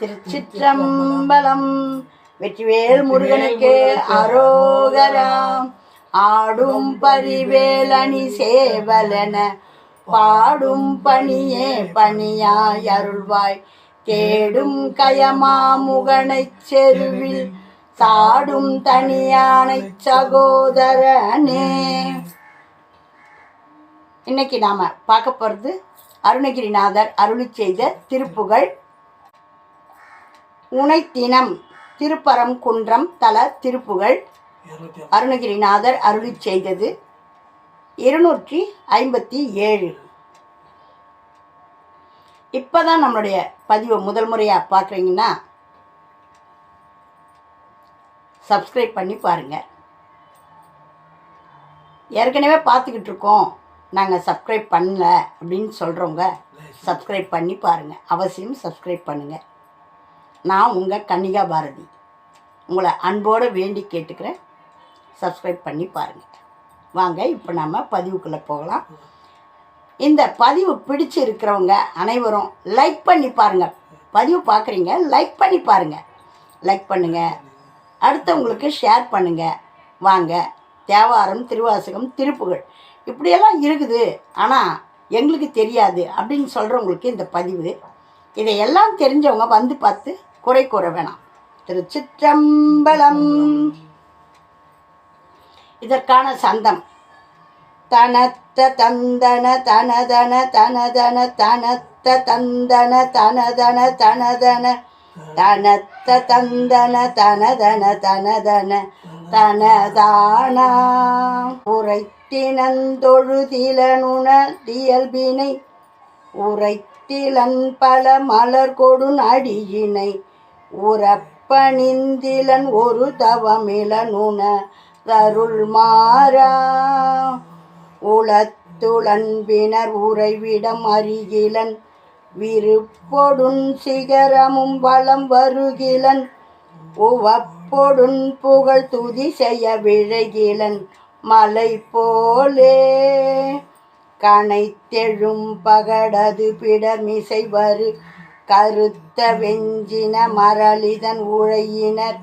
திருச்சிற்றம்பலம். வெற்றிவேல் முருகனுக்கு அரோகராம். ஆடும் பரிவேலணி சேவலன பாடும் பணியே பணியாய் அருள்வாய். தேடும் கயமாமுகனைச் செருவில் சாடும் தனியானை சகோதரனே. இன்னைக்கு நாம பார்க்க போகிறது அருணகிரிநாதர் அருளி செய்த திருப்புகழ் உனைத்தினம் திருப்பரம் குன்றம் தல திருப்புகழ் அருணகிரிநாதர் அருளி செய்தது. இருநூற்றி ஐம்பத்தி ஏழு. இப்போ தான் நம்மளுடைய பதிவை முதல் முறையாக பார்க்குறீங்கன்னா சப்ஸ்கிரைப் பண்ணி பாருங்கள் ஏற்கனவே பார்த்துக்கிட்டு இருக்கோம். நாங்கள் சப்ஸ்கிரைப் பண்ணல அப்படின்னு சொல்கிறவங்க சப்ஸ்கிரைப் பண்ணி பாருங்கள் அவசியம் சப்ஸ்கிரைப் பண்ணுங்கள் நான் உங்கள் கன்னிகா பாரதி. உங்களை அன்போடு வேண்டி கேட்டுக்கிறேன். சப்ஸ்கிரைப் பண்ணி பாருங்கள் வாங்க இப்போ நம்ம பதிவுக்குள்ளே போகலாம். இந்த பதிவு பிடிச்சு இருக்கிறவங்க அனைவரும் லைக் பண்ணி பாருங்கள் பதிவு பார்க்குறீங்க லைக் பண்ணி பாருங்கள் லைக் பண்ணுங்கள் அடுத்தவங்களுக்கு ஷேர் பண்ணுங்கள் வாங்க தேவாரம் திருவாசகம் திருப்புகள். இப்படியெல்லாம் இருக்குது. ஆனால் எங்களுக்கு தெரியாது அப்படின்னு சொல்கிறவங்களுக்கு இந்த பதிவு. இதையெல்லாம் தெரிஞ்சவங்க வந்து பார்த்து குறை கூற வேணாம். திருச்சிற்றம்பலம். இதற்கான சந்தம். தனத்த தந்தன தனதன தனதன தனத்த தந்தன தனதன தனதன. தனத்த தந்தன தனதன தனதன. தனதானா. உரைத்தினந்தொழுதிலனுண உரைத்திலன் பல மலர் கொடுன் அடியினை உறப்பணிந்திலன் ஒரு தவமிழனுண தருள் மாறா உளத்துளன்பினர் உறைவிடம் அருகிலன் விருப்பொடுன் சிகரமும் வளம் வருகிலன் உவப்பொடுன் புகழ் துதி செய்ய விழைகிலன் மலை போலே கனைத்தெழும் பகடது பிடமிசை வரு கருத்த வெஞ்சின மரளிதன் உழையினர்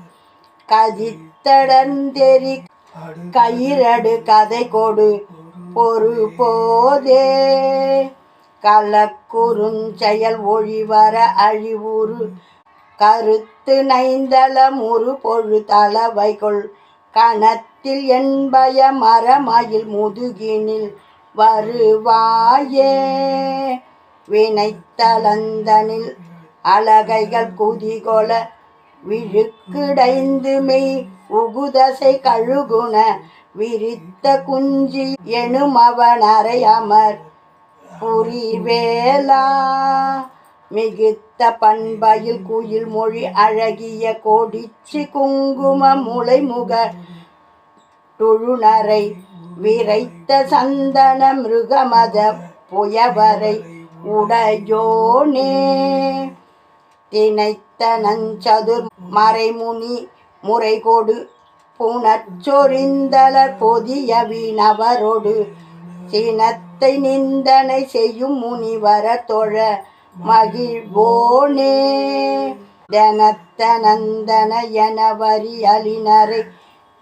கதித்தடந்தெறி கயிரடு கதை கொடு பொறு போதே. கலக்குறுஞ்செயல் ஒழிவர அழிவுறு கருத்து நைந்தளம் ஒரு பொழு தளவைகொள் கணத்தில் என்பய மரமயில் முதுகினில் வருவாயே. வினைத்தலந்தனில் அழகைகள் குதிகொல விழுக்கிடைந்து மெய் உகுதசை கழுகுண விரித்த குஞ்சி எனுமவனரை அமர் புரிவேலா. மிகுத்த பண்பையில் குயில் மொழி அழகிய கொடிச்சி குங்கும முளை முக துழுநரை விரைத்த சந்தன மிருகமத புயவரை உடையோனே. திணைத்த நஞ்சதுர் மறைமுனி முறைகொடு புனச்சொரிந்தலர் பொதிய வினவரொடு சினத்தை நிந்தனை செய்யும் முனிவர தொழ மகிழ்வோனே. தனத்த நந்தன எனவரி அலினரை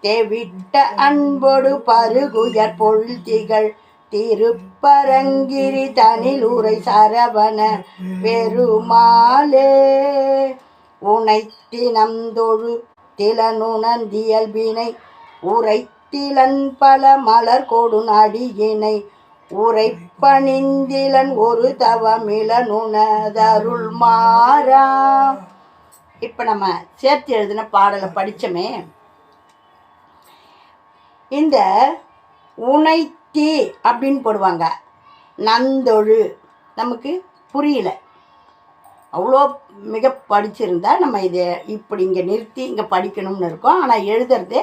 தெவிட்ட அன்பொடு பருகுயர் பொழுதிகள் திருப்பரங்கிரி தனிலுரை சரவண பெருமாளே. உனைத்தினம் தொழு திலனுணந்தியல்பினை உரைத்திலன் பல மலர் கொடு நடியினை உரைப்பணிந்திலன் ஒரு தவமிலனுணதருள் மாறா இப்போ நம்ம சேர்த்து எழுதின பாடலை படித்தோமே இந்த உனை உனைத்தி அப்படின்னு போடுவாங்க. நந்தொழு. நமக்கு புரியல. அவ்வளோ மிக படிச்சிருந்தால் நம்ம இதை இப்படி இங்கே நிறுத்தி இங்கே படிக்கணும்னு இருக்கோம். ஆனால் எழுதுறதே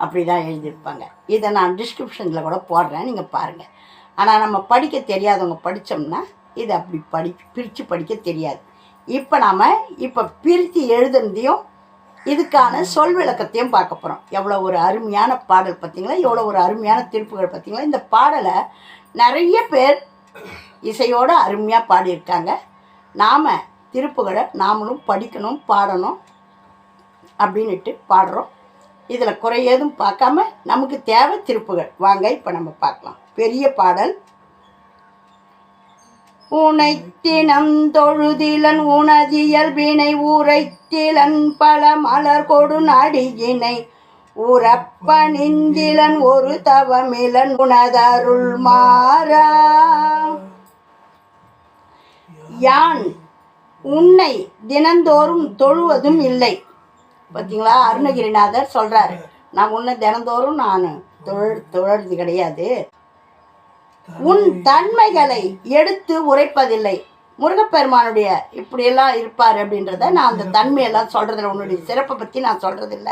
அப்படி தான் எழுதியிருப்பாங்க. இதை நான் டிஸ்கிரிப்ஷனில் கூட போடுறேன். நீங்கள் பாருங்கள் ஆனால் நம்ம படிக்க தெரியாதவங்க படித்தோம்னா இதை அப்படி படி பிரித்து படிக்க தெரியாது. இப்போ நாம் இப்போ பிரித்து எழுதுனதையும் இதுக்கான சொல் விளக்கத்தையும் பார்க்க போகிறோம் எவ்வளோ ஒரு அருமையான பாடல் பார்த்தீங்களா? எவ்வளோ ஒரு அருமையான திருப்புகள் பார்த்தீங்களா? இந்த பாடலை நிறைய பேர் இசையோடு அருமையாக பாடியிருக்காங்க. நாம் திருப்புகளை நாமளும் படிக்கணும் பாடணும் அப்படின்னுட்டு பாடுறோம். இதில் குறை ஏதும் பார்க்காம நமக்கு தேவை திருப்புகள். வாங்க இப்போ நம்ம பார்க்கலாம். பெரிய பாடல் உனைத்தினம் தொழுதிலன் உணதியல் வினை உரைத்திலன் பல மலர் கொடு உறப்ப நிந்திலன் ஒரு தவமிலன் உனதருள் மாறா. யான் உன்னை தினந்தோறும் தொழுவதும் இல்லை. பார்த்தீங்களா அருணகிரிநாதர் சொல்றாரு. நான் உன்னை தினந்தோறும் நான் தொழ தொழறது கிடையாது. உன் தன்மைகளை எடுத்து உரைப்பதில்லை. முருகப்பெருமானுடைய இப்படியெல்லாம் இருப்பார் அப்படின்றத நான் அந்த தன்மையெல்லாம் சொல்றதில்ல. உன்னுடைய சிறப்பை பற்றி நான் சொல்றதில்ல.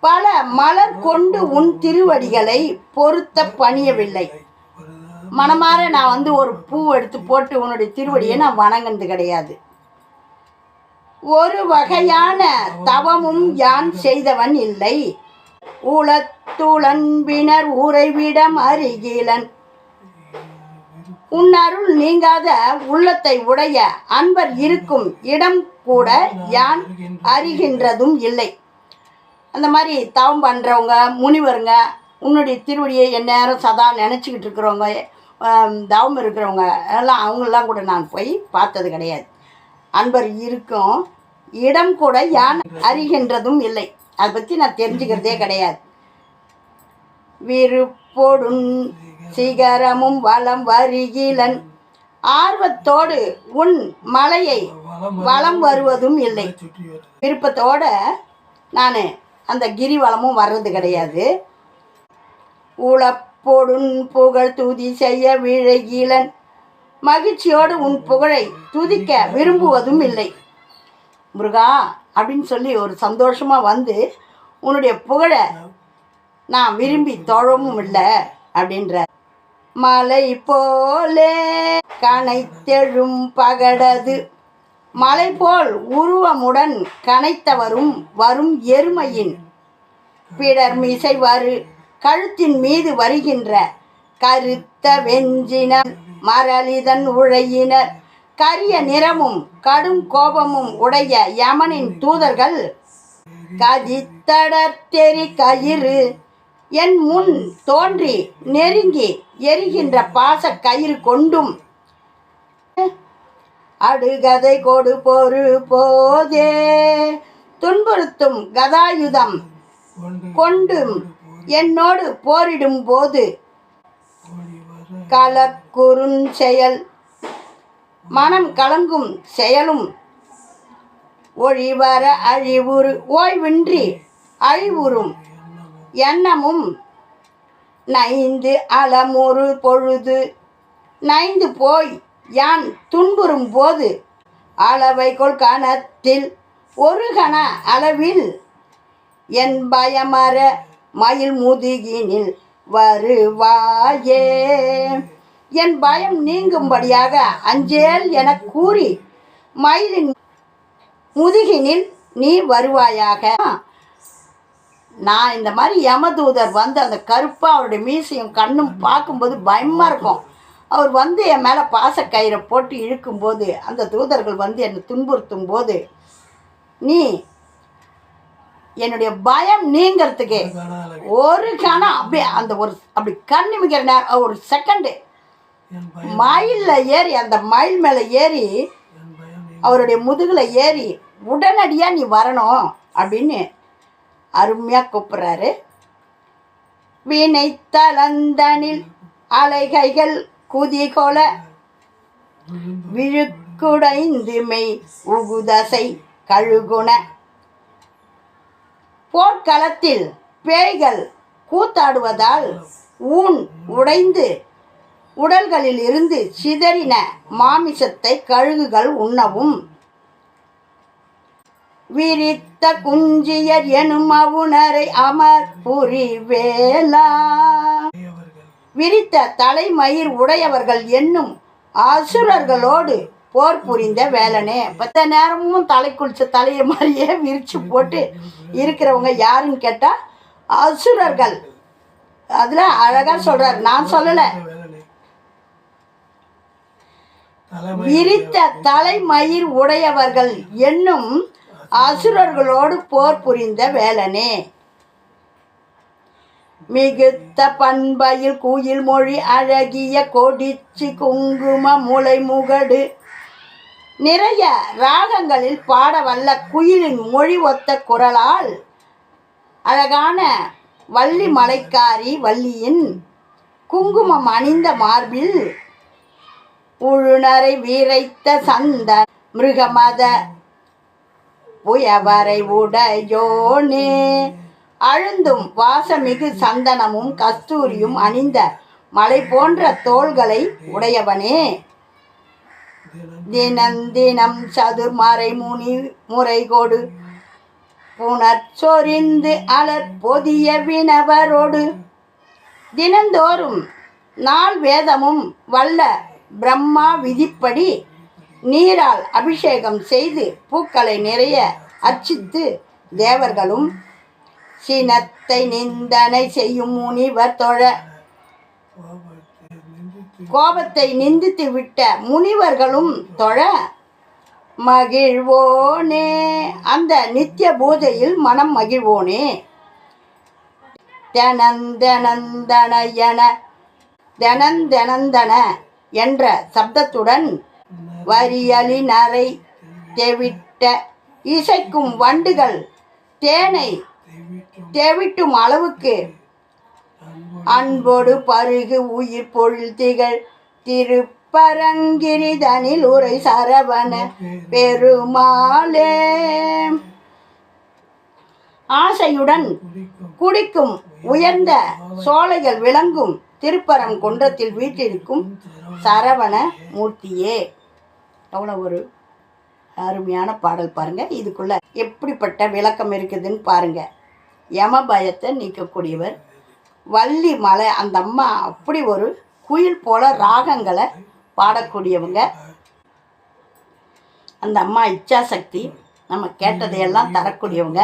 பல மலர் கொண்டு உன் திருவடிகளை பொருத்த பணியவில்லை. மனமாற நான் வந்து ஒரு பூ எடுத்து போட்டு உன்னுடைய திருவடியை நான் வணங்கினது கிடையாது. ஒரு வகையான தவமும் யான் செய்தவன் இல்லை. உளத்துளன்பினர் உறைவிடம் அருகிலன் உன் அருள் நீங்காத உள்ளத்தை உடைய அன்பர் இருக்கும் இடம் கூட யான் அறிகின்றதும் இல்லை. அந்த மாதிரி தவம் பண்ணுறவங்க முனிவருங்க உன்னுடைய திருவடியை எந்நேரம் சதா நினச்சிக்கிட்டு இருக்கிறவங்க தவம் இருக்கிறவங்க எல்லாம் அவங்களெலாம் கூட நான் போய் பார்த்தது கிடையாது. அன்பர் இருக்கும் இடம் கூட யான் அறிகின்றதும் இல்லை. அதை பற்றி நான் தெரிஞ்சுக்கிறதே கிடையாது. விருப்பொடுன் சிகரமும் வலம் வருகிலன். ஆர்வத்தோடு உன் மலையை வலம் வருவதும் இல்லை. விருப்பத்தோட நான் அந்த கிரிவலமும் வர்றது கிடையாது. உளப்பொடுன் புகழ் துதி செய்ய விழகிலன். மகிழ்ச்சியோடு உன் புகழை துதிக்க விரும்புவதும் இல்லை. முருகா அப்படின்னு சொல்லி ஒரு சந்தோஷமாக வந்து உன்னுடைய புகழை நான் விரும்பி தொழவும் இல்லை. அப்படின்ற மலை போலே கனைத்தெழும் பகடது. மலை போல் உருவமுடன் கனைத்தவரும் வரும் எருமையின். பிடர்மிசை வரு கழுத்தின் மீது வருகின்ற கருத்த வெஞ்சினர் மரளிதன் உழையினர். கரிய நிறமும் கடும் கோபமும் உடைய யமனின் தூதர்கள் கதித்தடர்த்தெறி கயிறு என் முன் தோன்றி நெருங்கி எரிகின்ற பாச கயிறு கொண்டும். அடுகதை கொடு பொறு போதே. துன்புறுத்தும் கதாயுதம் கொண்டும் என்னோடு போரிடும் போது. கலக்குறுஞ்செயல் மனம் கலங்கும் செயலும் ஒழிவர அழிவுறு ஓய்வின்றி அழிவுறும் எண்ணமும் நைந்து அலமுறு பொழுது. நைந்து போய் யான் துன்புறும் போது? அளவைகொள் கணத்தில் ஒரு கண அளவில் என் பயமர மயில் முதுகினில் வருவாயே. என் பயம் நீங்கும்படியாக அஞ்சேல் எனக் கூறி மயிலின் முதுகினில் நீ வருவாயாக. நான் இந்த மாதிரி யமதூதர் வந்து அந்த கருப்பாக அவருடைய மீசையும் கண்ணும் பார்க்கும்போது பயமாக இருக்கும். அவர் வந்து என் மேலே பாசக்கயிறை போட்டு இழுக்கும்போது அந்த தூதர்கள் வந்து என்னை துன்புறுத்தும் போது நீ என்னுடைய பயம் நீங்கிறதுக்கு. ஒரு கணம் அப்படியே அந்த ஒரு அப்படி கண்ணு மிக்கிற நேரம் ஒரு செகண்டு. மயிலில் ஏறி அந்த மயில் மேலே ஏறி அவருடைய முதுகில் ஏறி உடனடியாக நீ வரணும் அப்படின்னு அருமையாக கூப்பிட்றாரு. வீணை தளந்தனில் அலைகைகள் குதிகொல விழுக்குடைந்து மெய் உகுதசை கழுகுண போர்க்களத்தில் பேய்கள் கூத்தாடுவதால் ஊன் உடைந்து உடல்களில் இருந்து சிதறின மாமிசத்தை கழுகுகள் உண்ணவும். விரித்த குஞ்சியர் எனும் அவுணரை அமர் புரிவேலா. விரித்த தலைமயிர் உடையவர்கள் என்னும் அசுரர்களோடு போர் புரிந்த வேலனே. பத்த நேரமும் தலை குளிச்ச தலையை மாதிரியே விரிச்சு போட்டு இருக்கிறவங்க யாருன்னு கேட்டால் அசுரர்கள். அதில் அழகாக சொல்கிறார் நான் சொல்லலை. விரித்த தலைமயிர் உடையவர்கள் என்னும் அசுரர்களோடு போர் புரிந்த வேலனே. மிகுத்த பண்பையில் குயில் மொழி அழகிய கொடிச்சி குங்கும முளை முகடு. நிறைய ராகங்களில் பாட வல்ல குயிலின் மொழி ஒத்த குரலால் அழகான வள்ளி மலைக்காரி வள்ளியின் குங்குமம் அணிந்த மார்பில் உழுநரை வீரைத்த சந்த மிருகமத புயவரை உடையோனே. அழுந்தும் வாசமிகு சந்தனமும் கஸ்தூரியும் அணிந்த மலை போன்ற தோள்களை உடையவனே. தினந்தினம் சதுர்மறை முனி முறை கொடு. புனர்ச்சொரிந்து அலர் பொதிய வினவரோடு. தினந்தோறும் நாள் வேதமும் வல்ல பிரம்மா விதிப்படி நீரால் அபிஷேகம் செய்து பூக்களை நிறைய அர்ச்சித்து தேவர்களும் சினத்தை நிந்தனை செய்யும் முனிவர் தொழ கோபத்தை நிந்தித்து விட்ட முனிவர்களும் தொழ மகிழ்வோனே. அந்த நித்திய பூஜையில் மனம் மகிழ்வோனே. தெனந்தனந்தன என தெனந்தனந்தன என்ற சப்தத்துடன் வரியலி நரை தெவிட்ட இசைக்கும் வண்டுகள் தேனை தெவிட்டும் அளவுக்கு. அன்போடு பருகு உயிர் பொருள் திகழ் திருப்பரங்கிரிதனில் உரை சரவண பெருமாளே. ஆசையுடன் குடிக்கும் உயர்ந்த சோலைகள் விளங்கும் திருப்பரம் குன்றத்தில் வீட்டிற்கும் சரவண மூர்த்தியே. அவ்வளோ ஒரு அருமையான பாடல் பாருங்கள் இதுக்குள்ள எப்படிப்பட்ட விளக்கம் இருக்குதுன்னு பாருங்கள் யம பயத்தை நீக்கக்கூடியவர். வள்ளி மலை அந்த அம்மா அப்படி ஒரு குயில் போல ராகங்களை பாடக்கூடியவங்க. அந்த அம்மா இச்சாசக்தி நம்ம கேட்டதையெல்லாம் தரக்கூடியவங்க.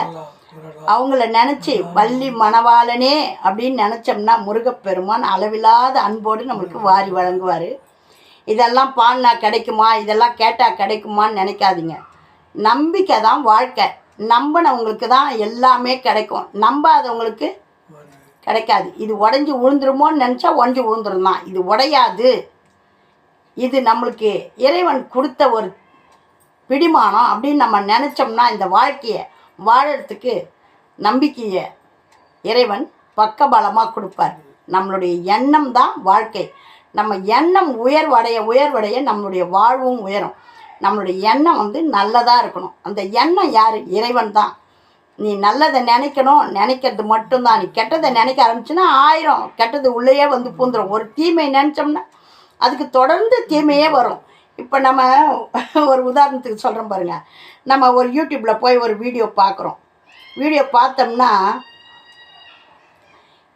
அவங்கள நினச்சி வள்ளி மணவாளனே அப்படின்னு நினச்சோம்னா முருகப்பெருமான் அளவில்லாத அன்போடு நம்மளுக்கு வாரி வழங்குவார். இதெல்லாம் பாடினா கிடைக்குமா? இதெல்லாம் கேட்டால் கிடைக்குமான்னு நினைக்காதீங்க. நம்பிக்கை தான் வாழ்க்கை. நம்பினவங்களுக்கு தான் எல்லாமே கிடைக்கும். நம்பாதவங்களுக்கு கிடைக்காது. இது உடஞ்சி விழுந்துருமோன்னு நினச்சா உடஞ்சி விழுந்துரும் தான். இது உடையாது. இது நம்மளுக்கு இறைவன் கொடுத்த ஒரு பிடிமானம் அப்படின்னு நம்ம நினச்சோம்னா இந்த வாழ்க்கையை வாழறதுக்கு நம்பிக்கையை இறைவன் பக்கபலமாக கொடுப்பார். நம்மளுடைய எண்ணம் தான் வாழ்க்கை. நம்ம எண்ணம் உயர்வடைய உயர்வடைய நம்மளுடைய வாழ்வும் உயரும். நம்மளுடைய எண்ணம் வந்து நல்லதாக இருக்கணும். அந்த எண்ணம் யார்? இறைவன் தான். நீ நல்லதை நினைக்கணும். நினைக்கிறது மட்டும்தான். நீ கெட்டதை நினைக்க ஆரம்பிச்சுன்னா ஆயிரம். கெட்டது உள்ளேயே வந்து பூந்துடும் ஒரு தீமை நினச்சோம்னா அதுக்கு தொடர்ந்து தீமையே வரும். இப்போ நம்ம ஒரு உதாரணத்துக்கு சொல்கிறோம் பாருங்கள் நம்ம ஒரு யூடியூப்பில் போய் ஒரு வீடியோ பார்க்குறோம் வீடியோ பார்த்தோம்னா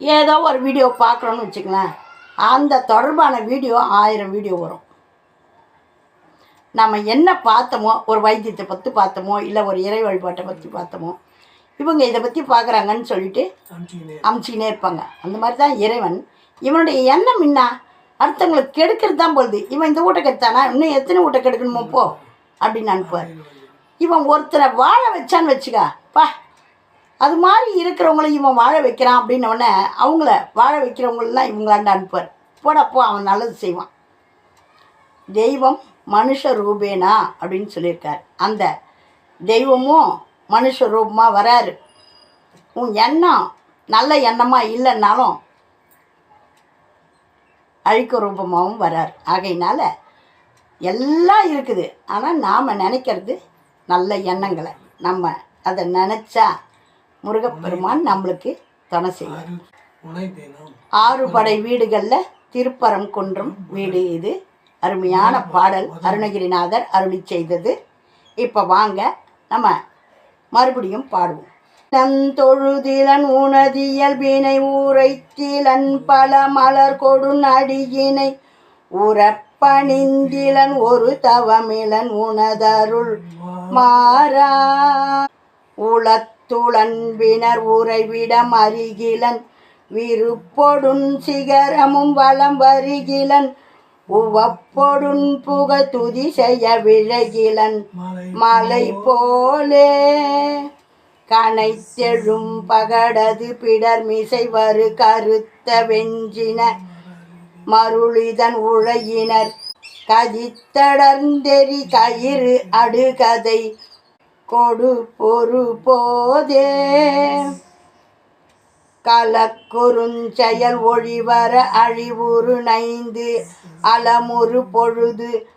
ஏதோ ஒரு வீடியோ பார்க்குறோன்னு வச்சுக்கலாம் அந்த தொடர்பான வீடியோ ஆயிரம் வீடியோ வரும். நம்ம என்ன பார்த்தோமோ ஒரு வைத்தியத்தை பற்றி பார்த்தோமோ இல்லை ஒரு இறை வழிபாட்டை பற்றி பார்த்தோமோ இவங்க இதை பற்றி பார்க்குறாங்கன்னு சொல்லிட்டு அமுச்சிக்கினே இருப்பாங்க. அந்த மாதிரி தான் இறைவன். இவனுடைய எண்ணம் என்ன? அடுத்தவங்களுக்கு கெடுக்கிறது தான் போகுது. இவன் இந்த ஊட்ட கெடுத்தானா? இன்னும் எத்தனை ஊட்ட கெடுக்கணுமோ போ அப்படின்னு அனுப்புவார். இவன் ஒருத்தரை வாழ வச்சான்னு வச்சுக்கா பா அது மாதிரி இருக்கிறவங்கள இவன் வாழ வைக்கிறான் அப்படின்னோடனே அவங்கள வாழ வைக்கிறவங்களெலாம் இவங்களாண்ட அனுப்புவார். போடப்போ அவன் நல்லது செய்வான். தெய்வம் மனுஷ ரூபேனா அப்படின்னு சொல்லியிருக்கார். அந்த தெய்வமும் மனுஷ ரூபமாக வராரு. உன் எண்ணம் நல்ல எண்ணமாக இல்லைன்னாலும் அழிக்க ரூபமாகவும் வரார். ஆகையினால எல்லாம் இருக்குது. ஆனால் நாம் நினைக்கிறது நல்ல எண்ணங்களை. நம்ம அதை நினச்சா முருகப்பெருமான் நம்மளுக்கு துணை செய்வார். ஆறு படை வீடுகளில் திருப்பரம் குன்றம் வீடு இது. அருமையான பாடல். அருணகிரிநாதர் அருளி செய்தது. இப்போ வாங்க நம்ம மறுபடியும் பாடுவோம். நந்தொழுதிலன் உனதியல்பினை ஊரைத்திலன் பல மலர் கொடும் அடியினை உறப்பணிந்திலன் ஒரு தவமிலன் உனதருள் மாறா. துளன்பினர் உறைவிடம் அருகிலன் விருப்பொடுன் சிகரமும் வலம் வருகிலன் உவப்பொடுன் புக துதி செய்ய விழகிலன். மலை போலே கனைத்தெழும் பகடது பிடர் மிசை வரு கருத்த வெஞ்சின மருளிதன் உழையினர். கதித்தடர்ந்தெறி கயிறு அடுகதை கொடு பொறு போதே கலக்குறுஞ்செயல் ஒழிவர அழிவுறு நைந்து அலமுறு பொழுது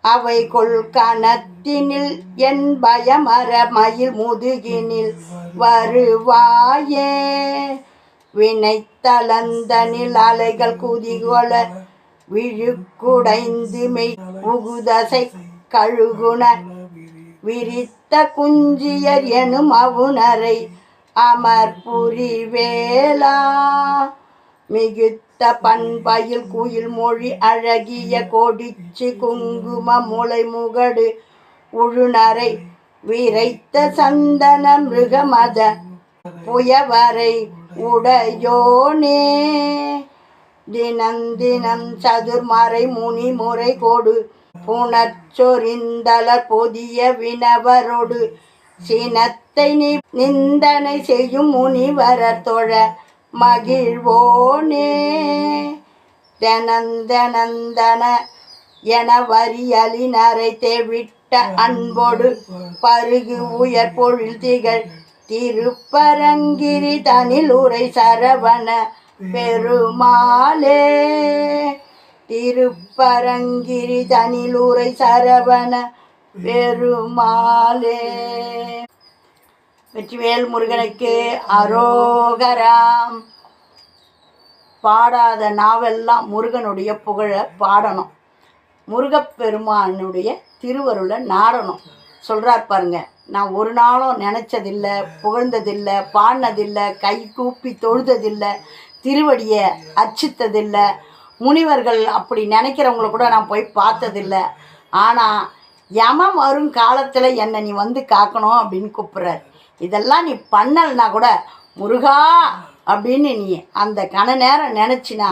அவை கொள் கணத்தினில் என் பயமர மயில் முதுகினில் வருவாயே. வினைத்தளந்தனில் அலைகள் குதிகொள விழுக்குடைந்து மெய் உகுதசை கழுகுண அத்த குஞ்சியர் எனும் அவுணரை அமர்புரி வேளா மிகுத்த பண்பயில் குயில் மொழி அழகிய கொடிச்சு குங்கும முளை முகடு உழுநரை விரைத்த சந்தன மிருகமத புயவரை உடையோனே. தினம் தினம் சதுர்மறை முனி முறை கொடு புணர்ச்சொரிந்தல பொதிய வினவரோடு சினத்தை நிந்தனை செய்யும் முனிவரர் தொழ மகிழ்வோனே. தெனந்தனந்தன என வரியலினரை தேவிட்ட அன்போடு பருகு உயர் பொழில் திகழ் திருப்பரங்கிரி தனில் உரை சரவண பெருமாளே. திருப்பரங்கிரி தனிலூரை சரவண பெருமாளே. வெற்றிவேல் முருகனுக்கு அரோகராம். பாடாத நாவெல்லாம் முருகனுடைய புகழை பாடணும். முருகப்பெருமானுடைய திருவருளை நாடணும். சொல்கிறார் பாருங்க நான் ஒரு நாளும் நினச்சதில்லை புகழ்ந்ததில்லை பாடினதில்லை கை கூப்பி தொழுததில்லை திருவடியை அர்ச்சித்ததில்லை முனிவர்கள் அப்படி நினைக்கிறவங்கள கூட நான் போய் பார்த்ததில்லை. ஆனால் யமம் வரும் காலத்தில் என்னை நீ வந்து காக்கணும் அப்படின்னு கூப்பிட்றாரு. இதெல்லாம் நீ பண்ணலைன்னா கூட முருகா அப்படின்னு நீ அந்த கண நேரம் நினச்சினா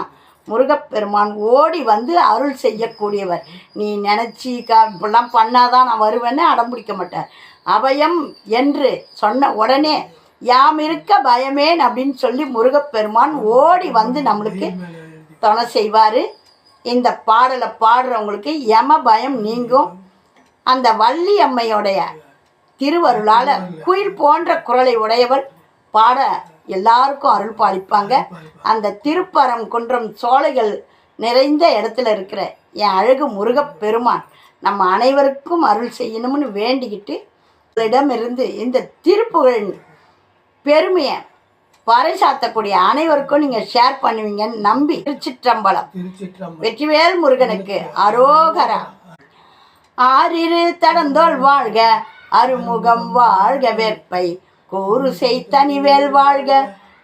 முருகப்பெருமான் ஓடி வந்து அருள் செய்யக்கூடியவர். நீ நினச்சி கா இப்படிலாம் பண்ணாதான் நான் வருவேன்னு அடம்பிடிக்க மாட்டார். அபயம் என்று சொன்ன உடனே யாம் இருக்க பயமேன் அப்படின்னு சொல்லி முருகப்பெருமான் ஓடி வந்து நம்மளுக்கு துணை செய்வார். இந்த பாடலை பாடுறவங்களுக்கு யம பயம் நீங்கும். அந்த வள்ளி அம்மையோடைய திருவருளால் குயில் போன்ற குரலை உடையவள் பாட எல்லாருக்கும் அருள் பாலிப்பாங்க. அந்த திருப்பரம் குன்றம் சோலைகள் நிறைந்த இடத்துல இருக்கிற என் அழகு முருகப் பெருமான் நம்ம அனைவருக்கும் அருள் செய்யணும்னு வேண்டிக்கிட்டு இடமிருந்து இந்த திருப்புகழின் பெருமையை பறைசாத்தக்கூடிய அனைவருக்கும் நீங்கள் ஷேர் பண்ணுவீங்கன்னு நம்பி திருச்சிற்றம்பலம். வெற்றிவேல் முருகனுக்கு அரோகரா. ஆறிரு தடந்தோள் வாழ்க அருமுகம் வாழ்க வேற்பை. கூறு செய்தனிவேல் வாழ்க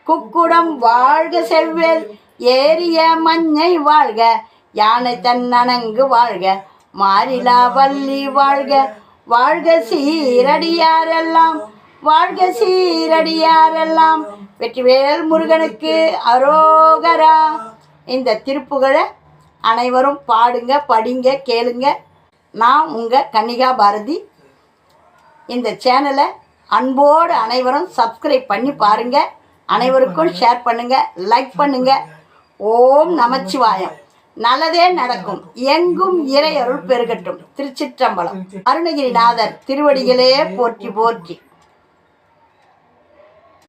குக்குடம் வாழ்க செவ்வேல். ஏறிய மஞ்சை வாழ்க யானை தன் அணங்கு வாழ்க. மாறிலா வள்ளி வாழ்க வாழ்க சீரடியாரெல்லாம் வாழ்க சீரடியாரெல்லாம். வெற்றிவேல் முருகனுக்கு அரோகரா. இந்த திருப்புகழை அனைவரும் பாடுங்க படிங்க கேளுங்க. நான் உங்கள் கன்னிகா பாரதி. இந்த சேனலை அன்போடு அனைவரும் சப்ஸ்கிரைப் பண்ணி பாருங்கள் அனைவருக்கும் ஷேர் பண்ணுங்கள் லைக் பண்ணுங்கள் ஓம் நமச்சிவாயம். நல்லதே நடக்கும். எங்கும் இறையருள் பெருகட்டும். திருச்சிற்றம்பலம். அருணகிரிநாதர் திருவடிகளே போற்றி போற்றி.